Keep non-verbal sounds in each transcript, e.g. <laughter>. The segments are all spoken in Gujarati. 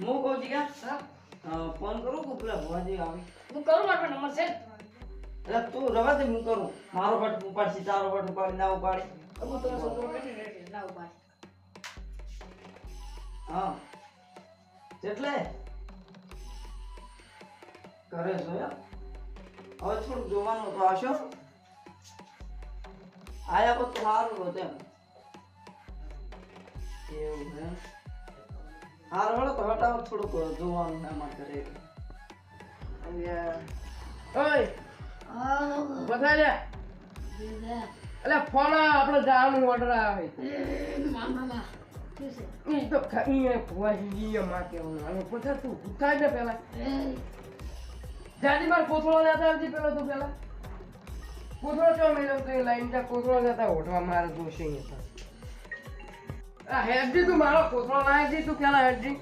હું કહું છું ફોન કરું કે પેલા ભવાજી આવે? હું કરું મારો નંબર છે એટલે તું રવા દે હું કરું. મારો ભટ ઉપાડશી તારો ભટ ઉપાડી ના ઉપાડી હું તો છોકરો કરી રેડી ના હા. એટલે? કરે છો એમ? હવે થોડુંક જોવાનું તો આશો આયા તો સારું હોત એમ. એવું હે હાર હળો તો હટાવ થોડુંક જોવાનું અમારે ઘરે ઓય બધાય એટલે ફોન આપણે આવે. મામા કેવું અને તું ઉઠાય ને પેલા. જાડી માર કોથળો લેતા આવજે તું પેલા. કોથળો ચો મેળવ તો લાઈન તા કોથળો લેતા ઓઢવા મારે જોશે હેડજી તું મારો કોથળો લાવી દી તું પેલા હેડજી?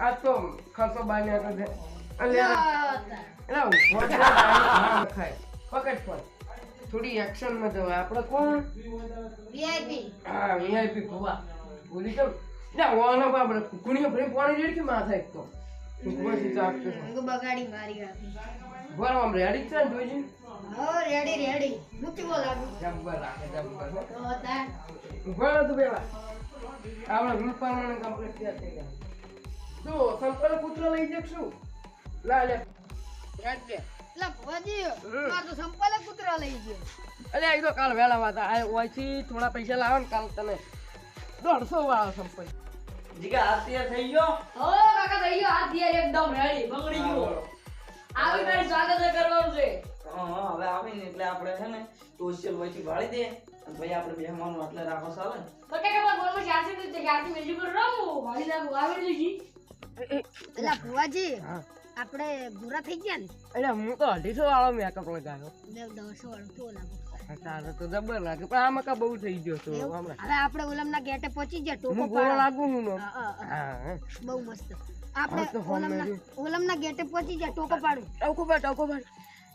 આ તો ખસો બાને આગળ ખાય પકડ ફોન. થોડી એક્શનમાં જવાય આપણે કોણ? વીઆઈપી હા વીઆઈપી ભવા. ભૂલી જાઉં. ના વાનો બાબરે કુકણીઓ ફરી પાણી રેડ કે માથા એક તો. કુકવાથી ચાકતો અંગ બગાડી મારી આપી બરાબર આમ રેડી છે ને જોઈજી? હો રેડી રેડી મૂકી બોલ જબ્બર રાખે જબ્બર. તો તાર. ઊભા તું પેલા આપણે રૂલ પ્રમાણે કમ્પ્લીટ થયા થઈ ગયા તું સંપલ કૂતરો લઈ જશું લા લે. યાદ એટલે ભુવાજી માર તો સંપાલે કૂતરો લઈ ગયો. અલે આ તો કાલ વહેલા વાત. આ ઓયથી થોડા પૈસા લાવો ને કાલ તને. દોઢસો વાળો સંપલ. જીગા હાથ થઈ ગયો? હો કાકા થઈ ગયો. હાથ દિયાર એકદમ રેડી બગડી ગયો. આવી તારી સ્વાગત કરવાનું છે. હવે આવીને એટલે આપણે છે ને સોશિયલ વચ્ચે વાળી દે અને ભાઈ આપણે મહેમાનો એટલે રાખો ચાલે. તો કે ખબર બોલમાં શાંતિ તો શાંતિ મેજી પર રહું વાળી નાખું આવી લીધી એલા ભુવાજી હા. આપણે ભૂરા થઈ ગયા ને? એટલે હું તો અઢીસો વાળો મેકઅપ લગાવ્યો. દોઢસો વાળો તારે તો જબર લાગે. પણ આમાં કા બહુ થઈ ગયો તો હમણાં હવે આપણે ઓલમના ગેટે પહોંચી ગયા ગોળો પાડો લાગુ હું બહુ મસ્ત. આપણે ઓલમના ઓલમના ગેટે પહોંચી ગયા ટોકો પાડું ટોકો ભાઈ ટોકો ભાઈ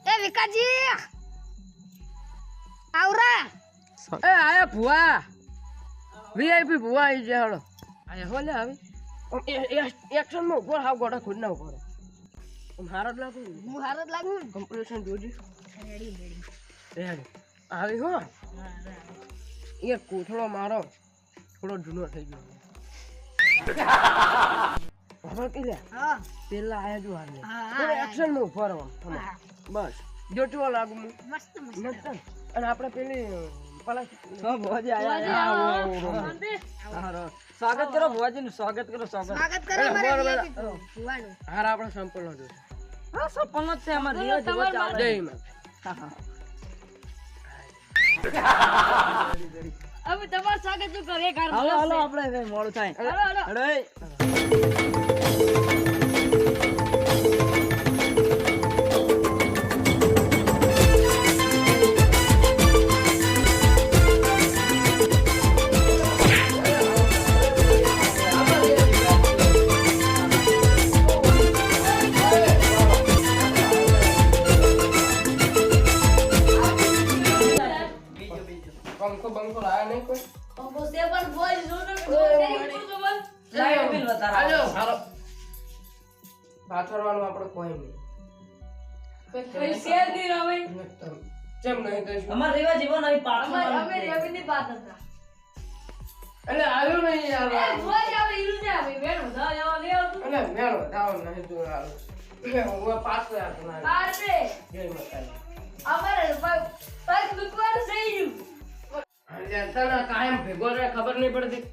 એ વિકાજી! આવરા! એ આયા ભુવા. વીઆઈપી ભુવા આવી જાય હળો. આયા હો લે એ- એક્શનમાં ઊભો હાવ ગોડા ખુદ ના ઊભો હારો જ લાગુ. હું હારો જ લાગુ ને? કમ્પ્યુટેશન જોજી. Ready ready. રેડી. આવી હો. એ કોથળો મારો. થોડો જૂનો થઈ ગયો. ખબર કે લે હા. પેલા આયા જો હાલ એક્શનમાં ઊભો રહો. બસ. જો ચો લાગુ. મસ્ત મસ્ત. અને આપણે પેલી પેલા આયા. સ્વાગત કરો ભુવાજી નું સ્વાગત કરો સ્વાગત. સ્વાગત કરો હાર આપણે સંપૂર્ણ નો હા સપન જ છે અમારે જીવો જીવો ચાલે જય હા, હા. <laughs> હવે તમારું સ્વાગત શું કરે? હાલો હાલો આપણે મોડું થાય. હાલો હાલો. લાયો બિલ વધારે આજો આપણે કોઈ નહીં. કઈ શેરની રમે કેમ નહીં કહીશું અમારે રેવા જીવન અહીં પાછું અમે મારું અમે છે. રવિની વાત હતા. એટલે આવ્યો નહીં યાર ભુવાજી આપણે ઈરું છે આપણે બેન વધારે જવા લે આવતું એટલે મેળો દાવ નહીં તું હાલો હું પાછો આવ્યો ના બાર જય માતાજી. અમારે પગ પગ દુખવાનું થઈ ગયું એટલે તને કાયમ ભેગો રહે ખબર નહીં પડતી.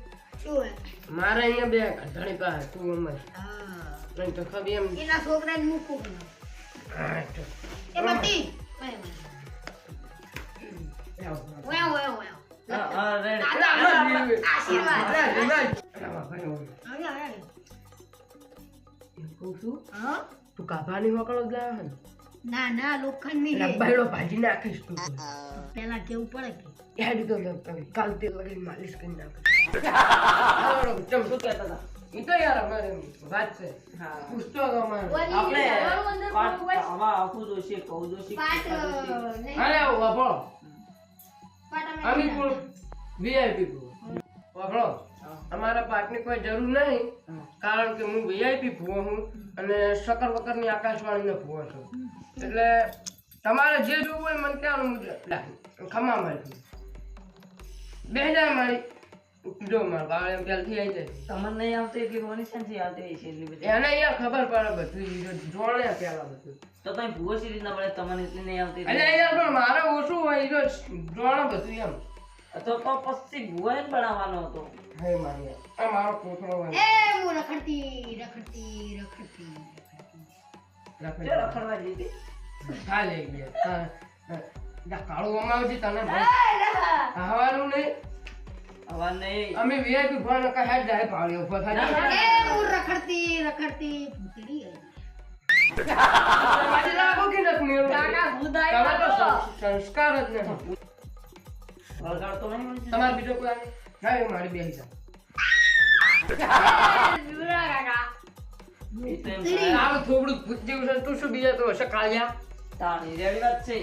મારે અહીંયા બે ઘંટણી પાસે તું અમારે હા. નહીં તો ખબર એમ. એના છોકરાને મૂકું. એ બટી વેવ વેવ વેવ તું કાભાની મોકલો જ લાવ્યો ને? ના ના લોખંડની હે. ભાજી નાખીશ તું. પેલા કેવું પડે કે? હેડી તો કાલ તેલ લગાડી માલિશ કરી નાખ. ચમ. <laughs> શું કહેતા હતા? ઈ તો યાર અમારે વાત છે. અમારે. આપણે આવા આખું જોશી, કહું જોશી, અરે વાપરો. વીઆઈપી વાપરો. હા. અમારા પાકની કોઈ જરૂર નહીં. કારણ કે હું વીઆઈપી ભૂવો હું અને શકર વકરની આકાશવાણીનો ભૂવો છું. એટલે તમારે જે જોવું હોય મને કહેવાનું મુજબ. ખમા મારી. બે હજાર મારી. જો મારા બાળ એમ પહેલથી આવી જાય. તમને નહીં આવતી એટલી મની શાંતિ આવતી હોય છે એટલી બધી? એને અહીંયા ખબર પડે બધું. જોડે પેલા બધું. તો તમે ભૂવો સી રીતના પડે તમને એટલી નહીં આવતી એટલે અહીંયા પણ મારે ઓછું હોય જો જોડે બધું એમ. તો તો પછી ભૂવો જ બનાવવાનો હતો. હે મારી. આ મારો કોથળો હોય. એ હું રખડતી રખડતી રખડતી. રખડવા જીતી ખા લઈ ગયા. હા, હા. જા કાળું અમાવજી તને હવાનું નહીં. હવે નહીં. અમે વીઆઈપી ફોન કહે જાય પાડ્યો ઊભો થાય. ના, ના. એ હું રખડતી રખડતી ભૂતળી આવી. તમારી લાગો કે નથી મેળવું? કાકા ભૂત તમે આવ્યો તો હતો. તમારે બીજો કોઈ મારી બેસી જા આવું થોબડું ભૂત જેવું છે તું શું બીજા તો હશે કાળિયા? તાણી રેડી વાત છે.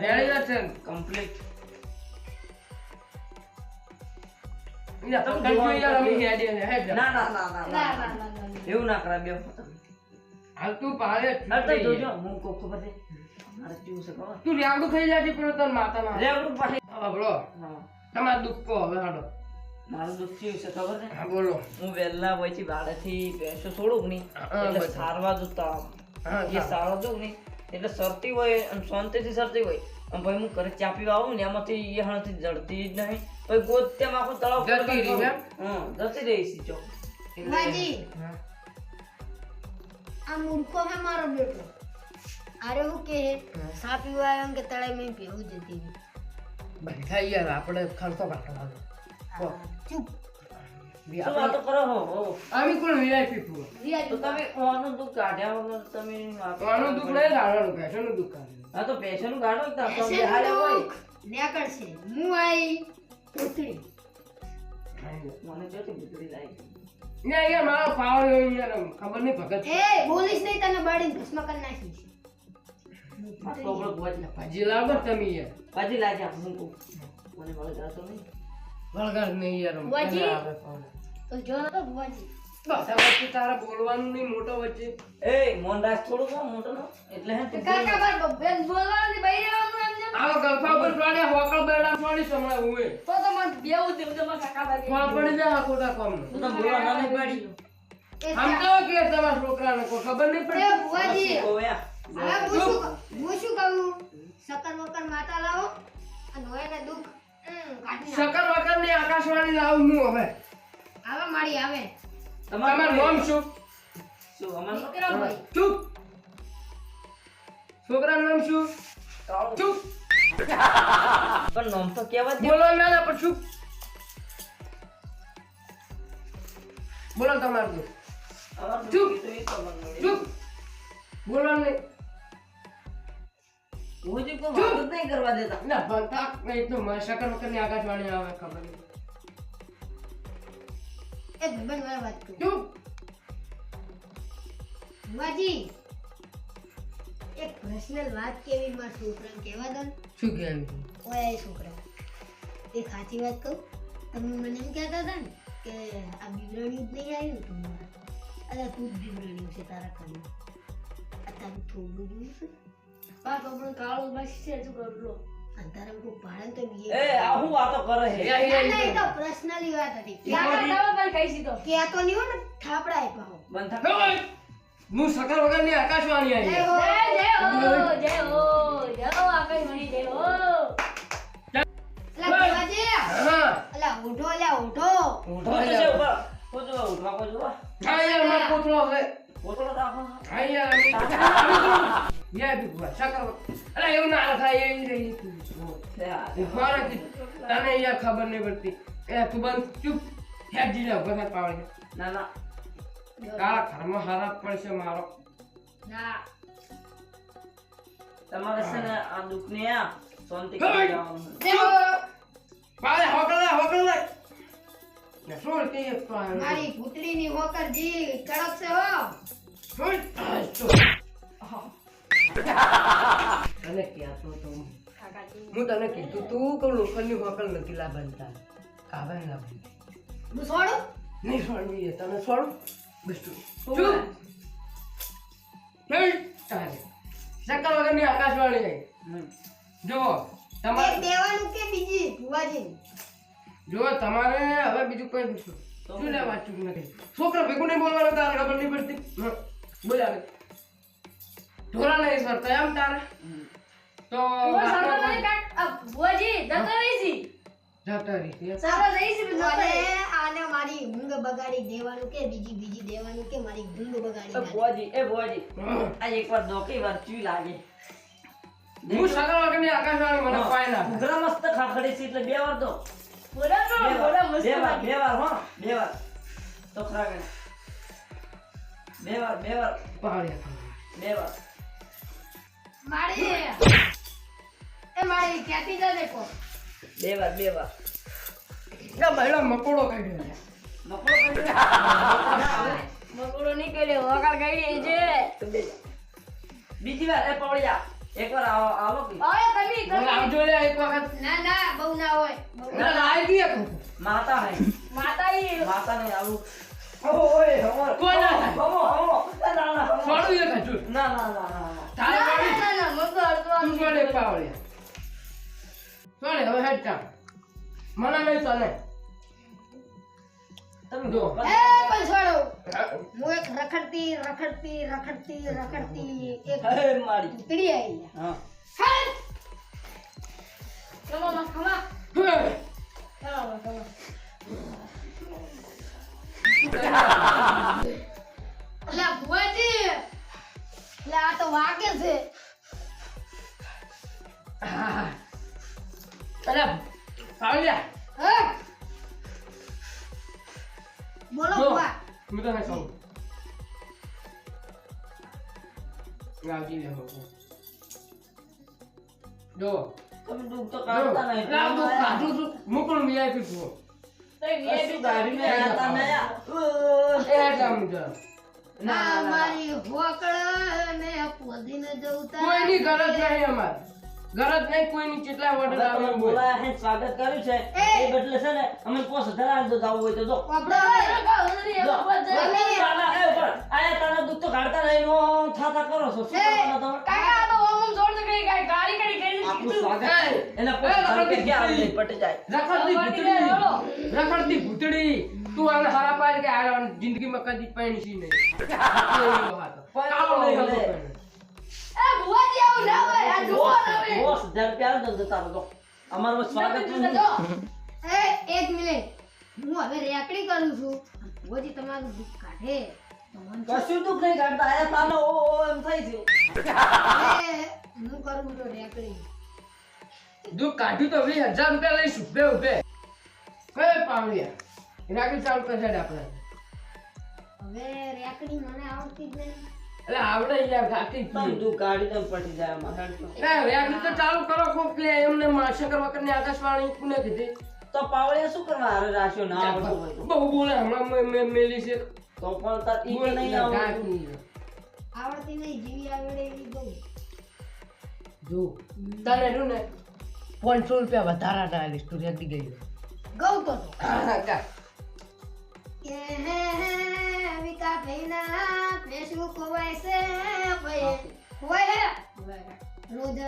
રેડી વાત છે કમ્પ્લીટ યા, તમે પકડ જોવાનું યાર, અમે તો હેડીએ ને, હેડ જા. ના ના ના ના ના, ના ના, ના, ના, ના. એવું ના કરાય બે હાલ તું પાડે અરે જોજો હું કોક ખબર છે? મારે કેવું છે તું રેવડું થઈ જાય પણ તને માતામાં રેવડું પાછી હા તમારે દુઃખ હવે હાલો. મારું દુઃખ કેવું છે ખબર છે? હા બોલો. હું વહેલા વયથી ભાડેથી ભેંસો છોડું નહીં. એટલે સારવા જોતા એ સારો જો નહીં. એટલે સરતી હોય અને શાંતિથી સરતી હોય. અને ભાઈ હું ઘરે ચા પીવા આવું ને એમાંથી એ હણથી જડતી જ નહીં. ભાઈ ગોત તેમ આખું તળાવ જતી રહી એમ? હા જતી રહી છે જો. આ મૂર્ખો હે મારો બેટો. અરે હું કે સા પીવા આવ્યો કે તળાવ મેં પીવું જતી. બધા યાર આપણે ખર્ચો કાઢવાનો. ચૂપ વાતો કરો હો હો. અમે કોણ વીઆઈપી પૂરો? તો તમે ઓનું દુઃખ કાઢ્યા વગર તમે વાતો દુઃખ નહીં કાઢવાનું પૈસાનું દુઃખ કાઢવાનું હા તો પૈસાનું કાઢો તો એસે બેહાડે હોય. દુઃખ નેકળશે. હું આઈ પૂતળી મને જોતી બુતરી લાગી. ને યાર મારો પાવર યાર ખબર નહીં ભગત એ બોલીશ નહીં તને બાળીને ભસ્મ કરી નાખીશ. પાજી લાવો તમે યાર લાગે હું મને મળે જાતો નહીં. વળગાડ નહીં યાર. તો જો તો વચ્ચે તારા બોલવાનું નહીં મોટો વચ્ચે. એ થોડું મોટો નો. એટલે હે તું કાકા બાર બેન બોલવાનું ને બૈરે આવવાનું એમ આવો ગલ્ફા પર પાડ્યા હોકળ બેડા પાડી સમણા હુએ. તો તો મને બેવું તેમ તો મારા કાકા બાર ફળ પડી જાય ખોટા કામ. તું તો બોલવા ના નહીં આમ તો કે તમારા છોકરાને કોઈ ખબર નહીં પડી શું? હવે હું શું હું શું કહું? સકર વકર માતા લાવો અને હોય ને દુઃખ. શકર વકરની આકાશવાણી લાવું હું હવે. આવે મારી આવે. તમારું નામ શું? શું? અમારું? વિક્રમભાઈ ચૂપ. છોકરાનું નામ શું? ચૂપ. પણ નામ તો કહેવા દે. બોલો ના ના પણ ચૂપ. બોલો તમારું. ચૂપ. ચૂપ. બોલો નહીં. હું જે. કોઈ વાત જ નહીં કરવા દેતા. ના ભણતા નહીં તો મારે શકર વકરની આકાશવાણી આવે ખબર નહીં એ ભાઈબંધ વાળા વાત કરું. ચૂપ ભુવાજી એક પર્સનલ વાત કેવી મારા છોકરાને કેવા દો ને. શું કહેવું ઓય એ છોકરા. એક સાચી વાત કહું. તમે મને એમ કહેતા હતા ને કે આ બિગડ્યું જ નહીં આવ્યું તમારે અરે તું જ બિગડ્યું છે તારા ઘરમાં. આ તારું થોડું જોયું છે. બા પણ કાળું બસ છે શું કરું લો અને તારા તો બી એ આ હું વાતો કરે છે યા, યા, ના, ના, એ તો પર્સનલી વાત હતી કાકા તમે પણ કહી સીધો કહેતો નહીં હોય ને થાપડા આપ્યા હો બંધ થા. હું શકર વગરની આકાશવાણી આવી જય હો. જય જય હો જય હો જય હો આપણે જય હો અલા, ભુવાજી! અલા, ઉઠો, અલા, ઉઠો. છે ઉપર. હું જો યાર કોથળો છે પોતળો રાખો. યાર <laughs> બી ભૂવા, શકર. અલા એવું ના થાય એ તને યાર ખબર નહીં પડતી એ તું બંધ ચૂપ હેજી જા ઊભા પાવડે ના ના કાળા ઘરમાં પડશે મારો ના તમારે છે ને આ દુઃખ ને આ શાંતિ! કરી જવાનું. પાડે હોકલ હોકલ લે ને શું કે એક તો મારી ભૂતળીની હોકર જી કડક છે હો શું? તો. કહેતો તો હું. તને કીધું તું કે લોખંડની હોકલ નથી લાવવાની હું છોડું નહીં છોડવી તને છોડું બસ તું? નહીં ચાલે વગરની આકાશવાણી જુઓ તમારે દેવાનું કે બીજી? ભુવાજી. જુઓ તમારે હવે બીજું કોઈ શું લેવા ચૂક નથી છોકરા ભેગું નહીં બોલવાનું તારે ખબર નહીં પડતી. હં. બોલ આવે ઢોરા નહીં સરતા એમ તારે. તો રહીશી? જતા રહી સારો અને રહી. આને મારી ઊંઘ બગાડી દેવાનું કે બીજી બીજી દેવાનું કે મારી ઊંઘ બગાડી. ભુવાજી એ ભુવાજી આ એકવાર નોકરી વાર લાગે. હું સગા વગરની આકાશવાણી મને પાય ના ઉઘરા મસ્ત ખાખડી છે એટલે બે વાર દો. બોલા તો, બે બોલા વાર મસ્ત બે વાર બે વાર હો બે વાર. તો ખરા બે વાર બે વાર. પાડ્યા બે વાર. મારી. એ મારી ક્યાંથી જા દેખો બે વાર બે વાર ના મકોડો કાઢ્યો છે. મકડો કરી મકોડો નીકળ્યો વગાડ ગાડી છે તો બે જા. બીજી વાર એ પવળિયા એકવાર આવો આવો કે હવે તમે આવજો લે એક વખત. ના ના બહુ ના હોય. ના લાવી દઈએ કહું. માતા હે માતા ઈ માતા ને આવું. ઓય કોઈ ના હમો હમો ના ના ના. ના ના ના છોડ એક પાવડિયા છોડ હવે હેડ ચાલ મને નહીં ચાલે તમે જો. એ પણ છોડો. હું એક રખડતી રખડતી રખડતી રખડતી એક હે મારી. ભૂતળી આવી હા. હાલ કમા માં કમા હે. માં કમા અલા ભુવાજી. એટલે આ તો વાગે છે. અરે પાવડિયા હે? બોલો જો મેં તો કહું. લાવજી લે હું જો. તમે દુખ તો કાઢતા નહીં. લાવ દુખ કાઢું છું. છું. નિયે શું બી ગાડી ને. મારી હોકળ ને પોધીને જવતા કોઈની ગરજ નહીં અમારે. ગરજ નહીં કોઈની કેટલા ઓર્ડર તમે આવે બોલાયા હે, સ્વાગત કર્યું છે. એ! બદલે છે ને અમે પોસ હજાર આલ દો જાવું હોય તો જો. આયા તારા દુખ તો કાઢતા નહીં નો થાતા કરો છો શું કરવાના તમે? કાકા તો ઓમ જોડ દે કઈ ગાડી કડી કરી આપણું સ્વાગત એના ક્યાં ભૂતળી. આવે? પટી જાય રખડતી ભૂતડી. રખડતી ભૂતડી. તું આને હરા પાડ કે આ જિંદગીમાં કદી પૈણસી નહીં. <laughs> કાળો નહીં હતો દો તો હવે રેકડી કરું નહીં કાઢતા આયા તાનો ઓ ઓ રેકડી દુઃખ કાઢ્યું તો વીસ આપણે. હવે રેકડી મને આવતી જ નહીં એટલે આવડે યાર તમે દુઃખ કાઢી દો પટી જાય અમારે ના રેકડી તો ચાલુ કરો કોક લે એમને કરવા કરીને આકાશવાણી કુને કીધી? તો પાવળે શું કરવા આરે રાખ્યો? ના આવડતો બહુ બોલે હમણાં મે મેં મેલી છે. તો પણ તાર ઈ નહીં આવડતું. આવડતી નહીં જીવી આવડે એવી બહુ. જો તને રહ્યું ને પાંચસો રૂપિયા વધારા ના લીસ્ટ રેતી ગઈ ગૌ તો તો. હા, કા. કે હે હે વિકા ભઈના ભેંસું ખોવાય છે ભઈ. ખોવાય હે? રોજ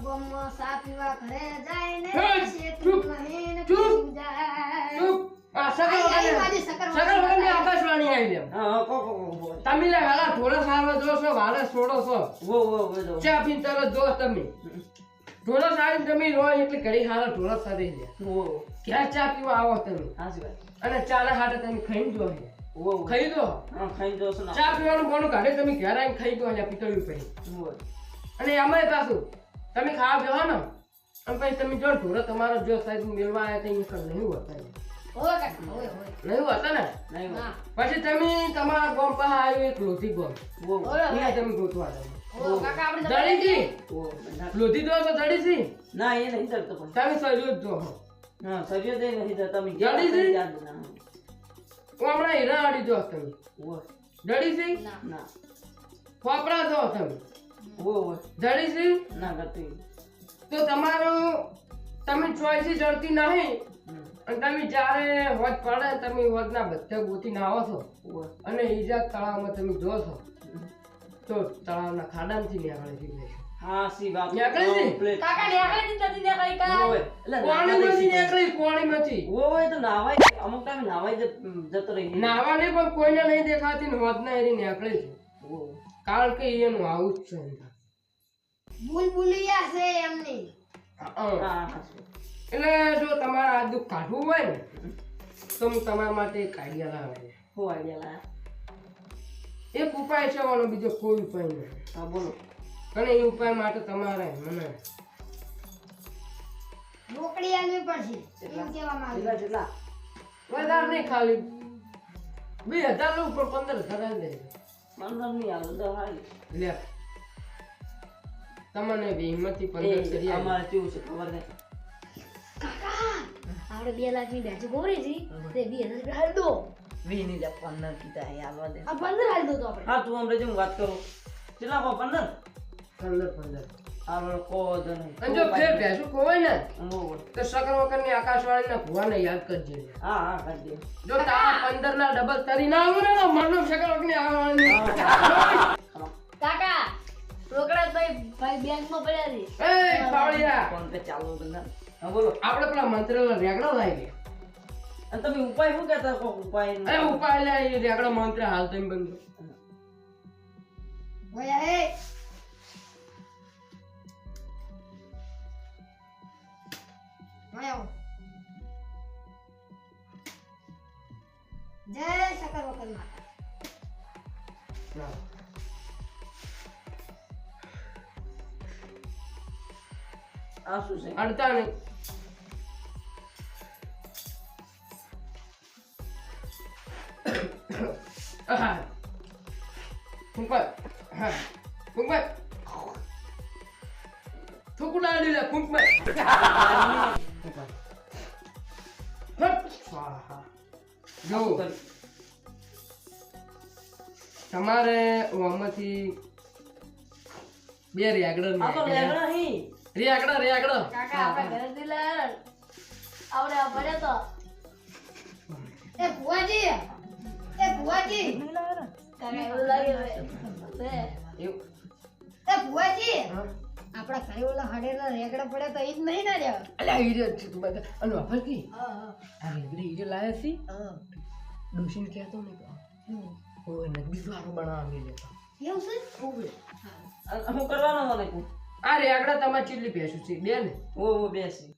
ગોમમાં સા પીવા ઘરે જાય ને શેતું ચૂપ, ચૂપ. જાય. આ આકાશવાણી આવી હા કો કો. તમે વેલા થોડા છોડો છો વો વો ચા પીને તરત જો તમે. ઢોલસ આવીને તમે રો એટલે ઘડી હારા ઢોલસ સારી લે ક્યાં ચા પીવા આવો તમે? અને ચાલે હાટે તમે ખાઈને જો. ખાઈ દો હા ખાઈ દો ચા પીવાનું કોનું કાઢે તમે ઘેર આવીને ખાઈ દો અહીંયા પીતળ્યું પછી અને એમાં પાછું તમે ખાવા બેહો ને અને પછી તમે જો ઢોરો તમારો જો સાહેબ મેળવા આવ્યા તો નીકળ. નહીં હોતા. નહીં હોતા ને. પછી તમે તમારા ગોમ પાસે આવ્યું એક લોધી ગોમ. તમે ગોતવા. ના- લોધી દો તો દડીજી ના એ નહીં પણ. તમે સહયોગ જ જો હા સરિયો દે નહીં તો તમે જલ્દી હમણાં હીરા આડી જો તમે. વો દડીજી ના. ના. ખોપરા જો તમે. વો વો ના નથી તો તમારો તમે ચોઈસી જડતી નહીં. અને તમે જ્યારે હોજ પડે તમે હોજના બધા ગોતી આવો છો. અને ઈજા તળાવમાં તમે જો છો. તો તળાવના ખાડામાંથી નીકળે છે હા સી બાપ નીકળી કાકા ને જ નથી ને કઈ એટલે પાણીમાંથી નાહવા નીકળી પાણીમાંથી. ઓવે તો નાવાય. અમુક ટાઈમે નાવાય જતો રહી. નાવા નહીં પણ કોઈને નહીં દેખાતી ને હોજના એરી નીકળી છે કારણ કે એનું આવું જ છે બુલબુલિયા છે એમની. હા. હા. હા એટલે જો તમારે આ દુઃખ કાઢવું હોય ને તો હું તમારા માટે એક આઈડિયા લાવે આઈડિયા એક ઉપાય છે આનો બીજો કોઈ ઉપાય નહીં. હા બોલો. અને એ ઉપાય માટે તમારે મને રોકડી આલવી પડશે એમ કેવા માંગે કેટલા કેટલા વધારે નહીં ખાલી. બે હજારનું ઉપર પંદર હજાર દે પંદર નહીં આવે તો હારી લે. તમને બી હિંમતથી પંદર કરી અમારે કેવું છે ખબર નહીં. આપણે બે લાખની બેચ ગોરી હતી તે બે હજાર રૂપિયા હાલ દો. વી ની જા પંદર કીધા હે દે. આ પંદર હાલ દો તો આપણે. હા તું અમને જેમ વાત કરું. કેટલા પંદર? પંદર ઠંડક હા કો કહો અને જો ફેર ભેસું ખોવાય ને. તો સકર વકરની ભુવા ને યાદ કરજે. હા હા કરજે. જો તારા પંદર ના ડબલ તરી ના આવું ને તો મરનો સકરની આવવાની કાકા રોકડા ભાઈ ભાઈ બેંકમાં પડ્યા છે. એ પાવળિયા ફોન પે ચાલુ કરના હા બોલો. આપણે પેલા મંત્ર રેગડો લાવી અને તમે ઉપાય શું કહેતા કો ઉપાય એ ઉપાય લે એ રેગડો મંત્ર હાલ તો બંધ. ભયા એ. ભયા જય શકર વકર માતા. આ શું છે? અડતા બે રેગડો આ તો લેગડા હી રેગડો રેગડો. કાકા આપણે ઘરે થી લાયા ને. આ પડ્યા તો. એ ભુવાજી એ ભુવાજી. કાકા એવું લાગે હવે. એ ભુવાજી હા. આપણા ઘરે ઓલા હડેલા રેગડા પડ્યા તો ઈ જ નહીં ના રહ્યા અલ્યા રહ્યો છે તું બધા. અને વાપર કી હા હા. આ રેગડે હીરે લાયા છે. હા. ડોશીને કહેતો ને કે ઓય નગદી વાળો બનાવવા મી લેતો એવું છે? અને હું કરવાનો મને કહું આ રેગડા તમારે ચીલી બેસું છે બે ને. ઓ ઓ બેસી.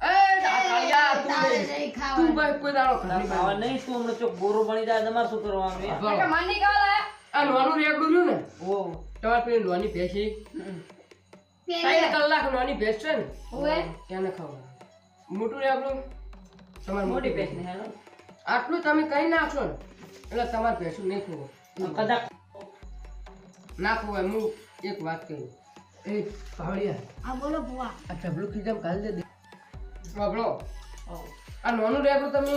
તું તારે નહીં. નહીં ખાવાનું. તું ભાઈ કોઈ દાડો ખાવા નહીં તું હમણાં ચોક ગોરો બની જાય તમારે શું કરવાનું? માની કાવા આ નોનું રેગડું રહ્યું ને? ઓ. તમારે પેલી નોની ભેંસ ત્રણ કલાક નોની ભેસ છે ને? ઓવે એને ખબર મોટું રેગડું તમારે મોટી મોટી ભેંસ ને હેલો. આટલું તમે કઈ નાખશો ને? એટલે તમારે ભેંસું નહીં ખોવો કદાચ નાખવું હોય હું એક વાત કહું. એ પાવડિયા આ બોલો ભુવા. આ ચબલું ખીજામ કાલ દે બાબલો આ નાનું રેગડું તમે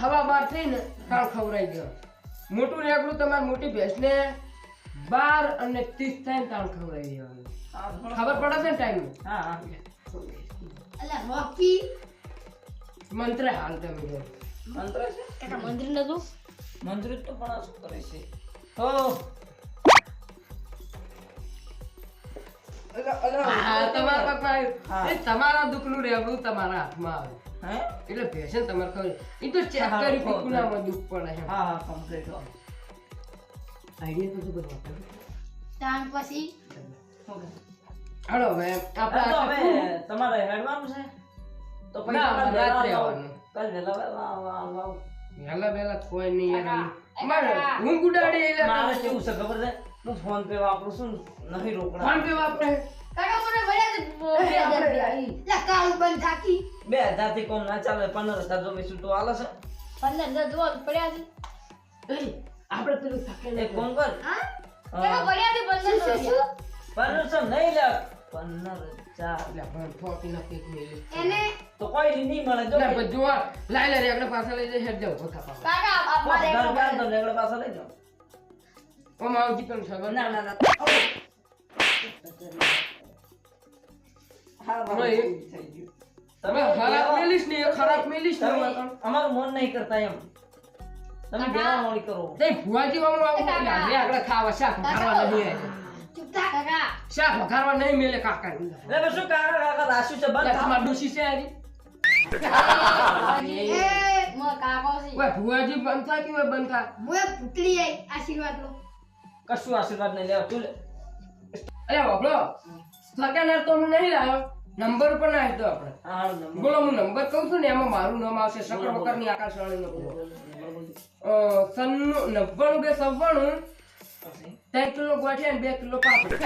હવા બહાર થઈ ને તાણ ખવડાવી દો મોટું રેગડું તમારી મોટી ભેંસને બાર અને ત્રીસ થાય ને તાણ ખવડાવી દેવાનું. ખબર પડે છે ને ટાઈમ હા હા. અલ્યા રોકી મંત્ર હાલ તમે મંત્ર છે? કાકા મંદિર નતું મંત્ર તો પણ શું કરે છે. ઓ તમારા. આવ્યું. તમારા દુઃખનું તમારા હાથમાં આવે. હે? એટલે ભેંસે તમારે ખબર. એ તો ચેક કરી કુકુનામાં દુઃખ પડે છે હા હા કમ્પ્લીટ આઈડિયા તો શું બધું તાણ પછી? હાલો હવે આપણે તો હવે તમારે હેડવાનું છે? તો પછી ના, કાલ રાત્રે આવવાનું. કાલ વેલા વેલા આવો, વેલા વહેલા કોઈ નહીં યાર મારે. ઊંઘ ઉડાડી એટલે મારે કેવું છે ખબર છે? હું ફોન પે વાપરું છું નહીં રોકડા. ફોન પે વાપરે. કાકા મને મળ્યા બે હજાર. લા બંધ થાકી. બે હજારથી કોમ ના ચાલે પંદર હજાર જો મેં છૂટું હાલે છે. પંદર હજાર જોવા પડ્યા છે. એ, આપણે પેલું થાકે એક કોમ કર. હા. કાકા પડ્યા છે પંદર હજાર પંદર સો નહીં લે. પંદર હજાર. એટલે પણ ફોટી ના કેક મેલી એને? તો કોઈ નહીં મળે જો એટલે બધું લાઈ લાઈ આપણે પાછા લઈ જઈ હેડ જાવ કાકા એક પાસે લઈ જાઓ. ના હા હા, બાબા, એ- થઈ ગયું તમે ખરાબ મેલીશ ને ખરાબ મેલીશ ને તમે અમારું મન નહીં કરતા એમ તમે બેવા મોડી કરો તે ભુવાજી વાળું આવું કાકા. આગળ ખાવા શાક ખાવા નહીં ચૂપ થા કાકા શાક વઘારવા નહીં મેલે કાકા શું કાકા કાકા છે બંધ તમાર છે હારી? એ મો કાકો છે ઓય ભુવાજી બંધ થાય કે બંધ પૂતળી આશીર્વાદ લો કશું આશીર્વાદ નહીં લેવા. તું અરે બાપડો સેકન્ડ તો હું નહીં લાવ્યો. નંબર ઉપર ના આપણે. નંબર. બોલો હું નંબર કહું છું ને એમાં મારું નામ આવશે. શકર વકરની આકાશવાણી નો સન્નું નવ્વાણું બે સવ્વાણું. ત્રણ કિલો ગોઠિયા ને બે કિલો પાપડ.